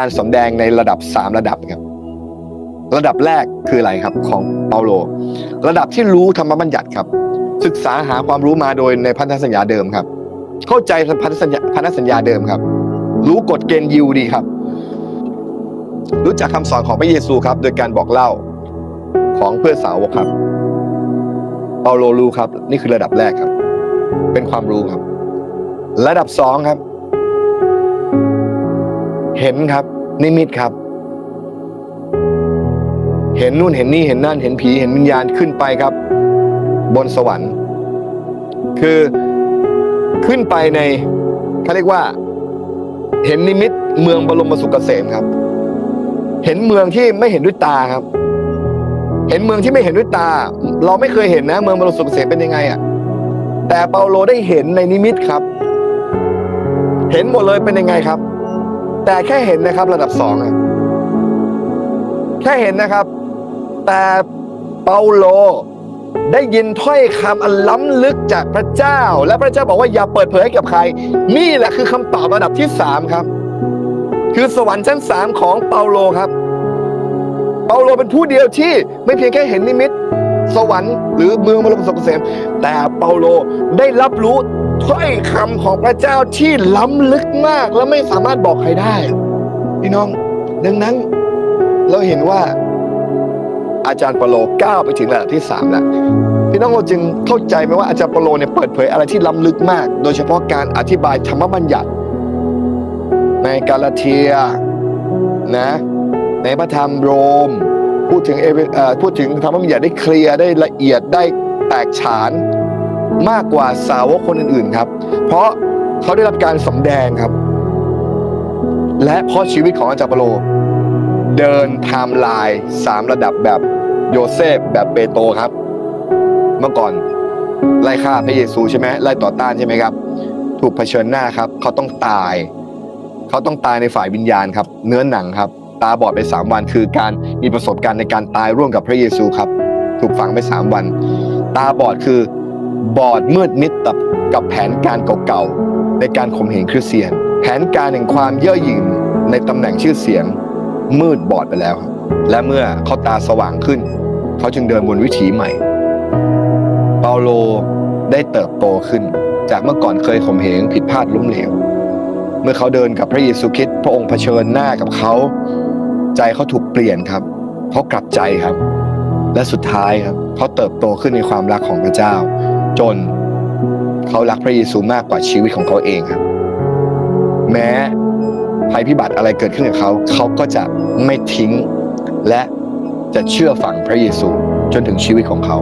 การสำแดงในระดับ 3 ระดับครับระดับแรกคืออะไรครับของเปาโล ระดับที่รู้ธรรมบัญญัติครับ ศึกษาหาความรู้มาโดยในพันธสัญญาเดิมครับ เข้าใจพันธสัญญาพันธสัญญาเดิมครับ รู้กฎเกณฑ์ยิวดีครับ รู้จักคำสอนของพระเยซูครับ โดยการบอกเล่าของเพื่อนสาวกครับเปาโลรู้ครับ นี่คือระดับแรกครับ เป็นความรู้ครับ ระดับสองครับ เห็นครับ นิมิตครับ เห็นนู่นเห็นนี่เห็นนั่นเห็นผีเห็นวิญญาณขึ้นไปครับ บนสวรรค์ คือขึ้นไปในเขาเรียกว่า เห็นนิมิตเมืองบรมสุขเกษมครับ เห็นเมืองที่ไม่เห็นด้วยตาครับ เห็นเมืองที่ไม่เห็นด้วยตา เราไม่เคยเห็นนะ เมืองบรมสุขเกษมเป็นยังไงอะ่ะแต่เปาโลได้เห็นในนิมิตครับ เห็นหมดเลยเป็นยังไงครับ แต่แค่เห็นนะครับระดับสองอะแค่เห็นนะครับ แต่เปาโลได้ยินถ้อยคำอันล้ำลึกจากพระเจ้า และพระเจ้าบอกว่าอย่าเปิดเผยให้กับใคร นี่แหละคือคำตอบระดับที่สามครับ คือสวรรค์ชั้นสามของเปาโลครับ เปาโลเป็นผู้เดียวที่ไม่เพียงแค่เห็นนิมิต สวรรค์หรือเมืองบรมสุขเกษมแต่เปาโลได้รับรู้ถ้อยคำของพระเจ้าที่ล้ำลึกมากและไม่สามารถบอกใครได้พี่น้อง ดังนั้น เราเห็นว่าอาจารย์เปาโลก้าวไปถึงระดับที่สามแล้วพี่น้องเราจึงเข้าใจไหมว่าอาจารย์เปาโลเนี่ยเปิดเผยอะไรที่ล้ำลึกมาก โดยเฉพาะการอธิบายธรรมบัญญัติ ในกาลาเทียนะในพระธรรมโรม พูดถึงเอพูดถึงธรรมบัญญัติได้เคลียร์ได้ละเอียดได้แตกฉานมากกว่าสาวกคนอื่นๆครับ เพราะเขาได้รับการสำแดงครับ และเพราะชีวิตของอาจารย์เปโล เดินไทม์ไลน์สามระดับแบบโยเซฟแบบเปโตครับ เมื่อก่อนไล่ฆ่าพระเยซูใช่ไหมไล่ต่อต้านใช่ไหมครับ ถูกเผชิญหน้าครับ เขาต้องตาย เขาต้องตายในฝ่ายวิญญาณครับ เนื้อหนังครับ ตาบอดไปสามวัน คือการมีประสบการณ์ในการตายร่วมกับพระเยซูครับ ถูกฝังไปสามวัน ตาบอดคือบอดมืดมิดกับกับแผนการเก่าๆในการข่มเหงคริสเตียน แผนการแห่งความเย่อหยิ่งในตำแหน่งชื่อเสียงมืดบอดไปแล้ว และเมื่อเขาตาสว่างขึ้น เขาจึงเดินบนวิถีใหม่ เปาโลได้เติบโตขึ้น จากเมื่อก่อนเคยข่มเหงผิดพลาดล้มเหลว เมื่อเขาเดินกับพระเยซูคริสต์พระองค์เผชิญหน้ากับเขา ใจเขาถูกเปลี่ยนครับเขากลับใจครับ และสุดท้ายครับเขาเติบโตขึ้นในความรักของพระเจ้า จนเขารักพระเยซูมากกว่าชีวิตของเขาเองครับ แม้ภัยพิบัติอะไรเกิดขึ้นกับเขาเขาก็จะไม่ทิ้งและจะเชื่อฝังพระเยซูจนถึงชีวิตของเขา